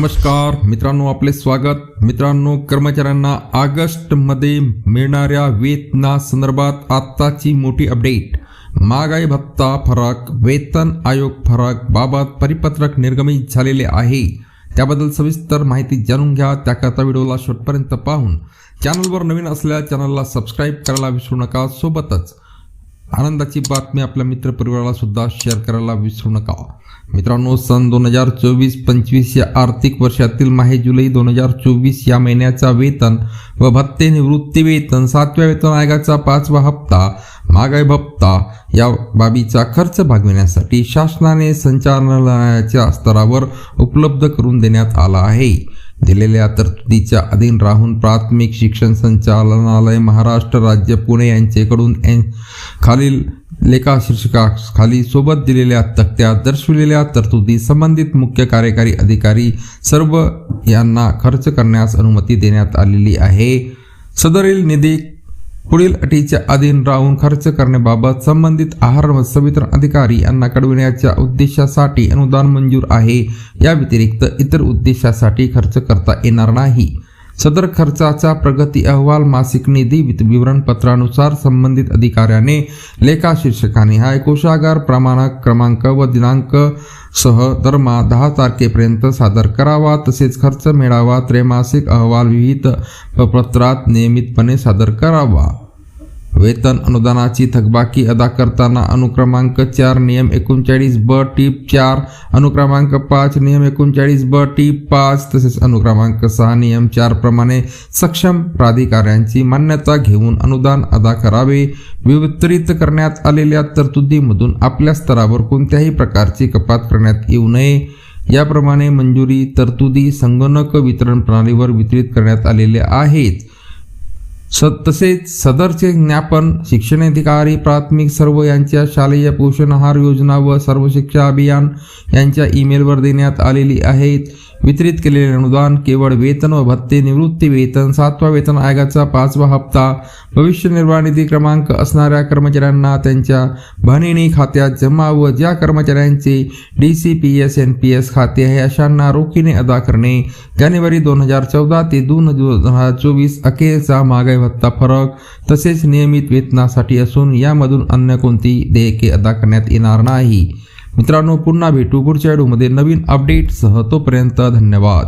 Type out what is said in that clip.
नमस्कार मित्रांनो आपले स्वागत. मित्रांनो कर्मचाऱ्यांना ऑगस्टमध्ये मिळणाऱ्या वेतना संदर्भात आत्ताची मोठी अपडेट महागाई भत्ता फरक वेतन आयोग फरक बाबत परिपत्रक निर्गमित झालेले आहे. त्याबद्दल सविस्तर माहिती जाणून घ्या. त्याकरता व्हिडिओला शेवटपर्यंत पाहून चॅनलवर नवीन असल्या चॅनलला सबस्क्राईब करायला विसरू नका. सोबतच आनंदाची बातमी आपल्या मित्रपरिवाराला सुद्धा शेअर करायला विसरू नका. मित्रांनो सन दोन हजार चोवीस पंचवीस या आर्थिक वर्षातील माहे जुलै दोन हजार चोवीस या महिन्याचा वेतन व भत्ते निवृत्ती वेतन सातव्या वेतन आयोगाचा पाचवा हप्ता महागाई भत्ता या बाबीचा खर्च भागविण्यासाठी शासनाने संचालनालयाच्या स्तरावर उपलब्ध करून देण्यात आला आहे. दिलेल्या तरतुदीच्या अधीन राहून प्राथमिक शिक्षण संचालनालय महाराष्ट्र राज्य पुणे यांच्याकडून खालील लेखा शीर्षकाखाली सोबत दिलेल्या तक्त्यात दर्शविलेल्या तरतुदी संबंधित मुख्य कार्यकारी अधिकारी सर्व यांना खर्च करण्यास अनुमती देण्यात आलेली आहे. सदरील निधी पुढील अटीच्या अधीन राहून खर्च करण्याबाबत संबंधित आहार व संवितरण अधिकारी यांना कळविण्याच्या उद्देशासाठी अनुदान मंजूर आहे. या व्यतिरिक्त इतर उद्देशासाठी खर्च करता येणार नाही. सदर खर्चाचा प्रगती अहवाल मासिक निधी वित- विवरणपत्रानुसार संबंधित अधिकाऱ्याने लेखा शीर्षकाने. हा कोशागार प्रमाणक क्रमांक व दिनांक सह दरमा दहा तारखेपर्यंत सादर करावा. तसेच खर्च मेळावा त्रैमासिक अहवाल विहित पत्रात नियमितपणे सादर करावा. वेतन अनुदानाची थकबाकी अदा करताना अनुक्रमांक चार नियम एकोणचाळीस ब टीप चार अनुक्रमांक पाच नियम एकोणचाळीस ब टीप पाच तसेच अनुक्रमांक सहा नियम चार प्रमाणे सक्षम प्राधिकाऱ्यांची मान्यता घेऊन अनुदान अदा करावे. वितरित करण्यात आलेल्या तरतुदीमधून आपल्या स्तरावर कोणत्याही प्रकारची कपात करण्यात येऊ नये. याप्रमाणे मंजुरी तरतुदी संगणक वितरण प्रणालीवर वितरित करण्यात आलेल्या आहेत. स तसेच सदरचे ज्ञापन शिक्षणाधिकारी प्राथमिक सर्व यांच्या शालेय पोषण आहार योजना व सर्व शिक्षा अभियान यांच्या ईमेलवर देण्यात आलेली आहेत. वितरित केलेले अनुदान केवळ वेतन व भत्ते निवृत्ती वेतन सातवा वेतन आयोगाचा पाचवा हप्ता भविष्य निर्वाह निधी क्रमांक असणाऱ्या कर्मचाऱ्यांना त्यांच्या भनिणी खात्यात जमा व ज्या कर्मचाऱ्यांचे D C P S N P S खाते आहे अशांना रोखीने अदा करणे. जानेवारी दोन हजार चौदा ते दोन दोन हजार चोवीस अखेरचा महागाई भत्ता फरक तसेच नियमित वेतनासाठी असून यामधून अन्य कोणती देयके अदा करण्यात येणार नाही. मित्रांनो पुन्हा भेटू पुढच्या व्हिडिओमध्ये नवीन अपडेटसह तोपर्यंत धन्यवाद.